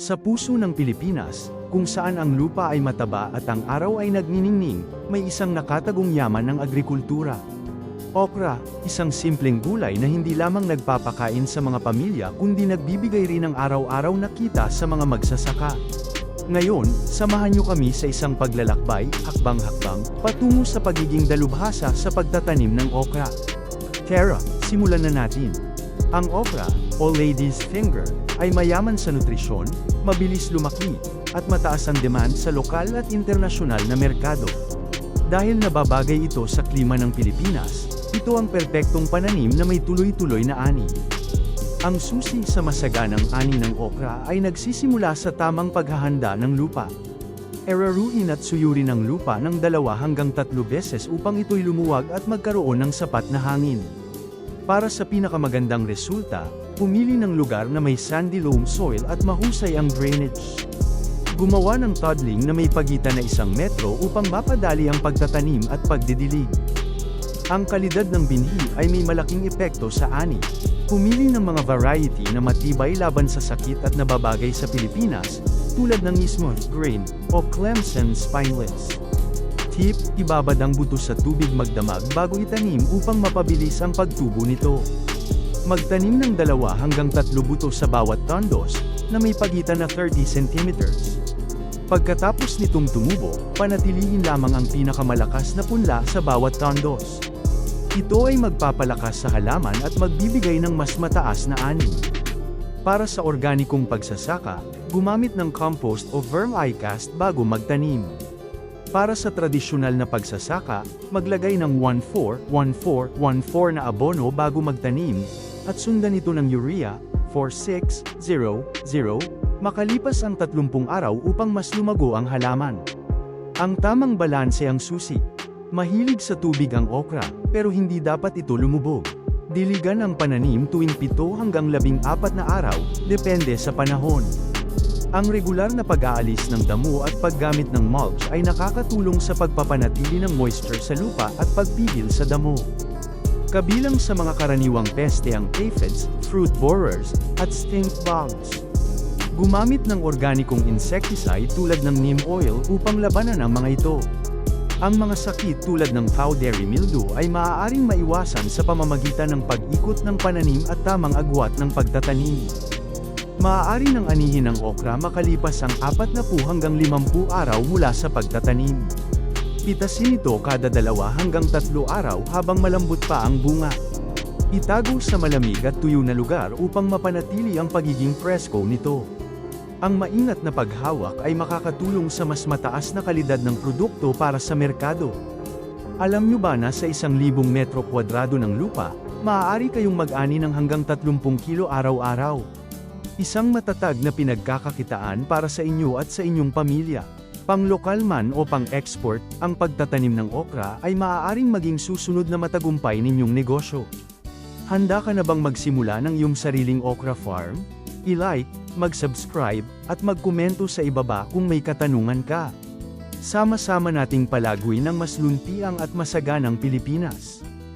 Sa puso ng Pilipinas, kung saan ang lupa ay mataba at ang araw ay nagniningning, may isang nakatagong yaman ng agrikultura. Okra, isang simpleng gulay na hindi lamang nagpapakain sa mga pamilya kundi nagbibigay rin ng araw-araw na kita sa mga magsasaka. Ngayon, samahan niyo kami sa isang paglalakbay, hakbang-hakbang, patungo sa pagiging dalubhasa sa pagtatanim ng okra. Tara, simulan na natin. Ang okra, o lady's finger, ay mayaman sa nutrisyon, mabilis lumaki, at mataas ang demand sa lokal at internasyonal na merkado. Dahil nababagay ito sa klima ng Pilipinas, ito ang perpektong pananim na may tuloy-tuloy na ani. Ang susi sa masaganang ani ng okra ay nagsisimula sa tamang paghahanda ng lupa. Eraruin at suyurin ang lupa ng dalawa hanggang tatlo beses upang ito'y lumuwag at magkaroon ng sapat na hangin. Para sa pinakamagandang resulta, pumili ng lugar na may sandy loam soil at mahusay ang drainage. Gumawa ng toddling na may pagitan na isang metro upang mapadali ang pagtatanim at pagdidilig. Ang kalidad ng binhi ay may malaking epekto sa ani. Pumili ng mga variety na matibay laban sa sakit at nababagay sa Pilipinas, tulad ng smooth grain o Clemson spineless. Tip, ibabad ang buto sa tubig magdamag bago itanim upang mapabilis ang pagtubo nito. Magtanim ng dalawa hanggang tatlo buto sa bawat tondos, na may pagitan na 30 centimeters. Pagkatapos nitong tumubo, panatilihin lamang ang pinakamalakas na punla sa bawat tondos. Ito ay magpapalakas sa halaman at magbibigay ng mas mataas na ani. Para sa organikong pagsasaka, gumamit ng compost o vermicast bago magtanim. Para sa tradisyonal na pagsasaka, maglagay ng 1-4-1-4-1-4 na abono bago magtanim, at sundan ito ng urea, 4-6-0-0, makalipas ang 30 araw upang mas lumago ang halaman. Ang tamang balanse ang susi. Mahilig sa tubig ang okra, pero hindi dapat ito lumubog. Diligan ang pananim tuwing 7 hanggang 14 na araw, depende sa panahon. Ang regular na pag-aalis ng damo at paggamit ng mulch ay nakakatulong sa pagpapanatili ng moisture sa lupa at pagpigil sa damo. Kabilang sa mga karaniwang peste ang aphids, fruit borers, at stink bugs. Gumamit ng organikong insecticide tulad ng neem oil upang labanan ang mga ito. Ang mga sakit tulad ng powdery mildew ay maaaring maiwasan sa pamamagitan ng pag-ikot ng pananim at tamang agwat ng pagtatanim. Maaari ng anihin ng okra makalipas ang 40 hanggang 50 araw mula sa pagtatanim. Pitasin ito kada dalawa hanggang tatlo araw habang malambot pa ang bunga. Itago sa malamig at tuyo na lugar upang mapanatili ang pagiging presko nito. Ang maingat na paghawak ay makakatulong sa mas mataas na kalidad ng produkto para sa merkado. Alam nyo ba na sa isang libong metro kwadrado ng lupa, maaari kayong mag-ani ng hanggang 30 kilo araw-araw. Isang matatag na pinagkakakitaan para sa inyo at sa inyong pamilya. Pang-lokal man o pang-export, ang pagtatanim ng okra ay maaaring maging susunod na matagumpay ninyong negosyo. Handa ka na bang magsimula ng iyong sariling okra farm? I-like, mag-subscribe, at magkomento sa ibaba kung may katanungan ka. Sama-sama nating palaguin ng mas luntiang at masaganang Pilipinas.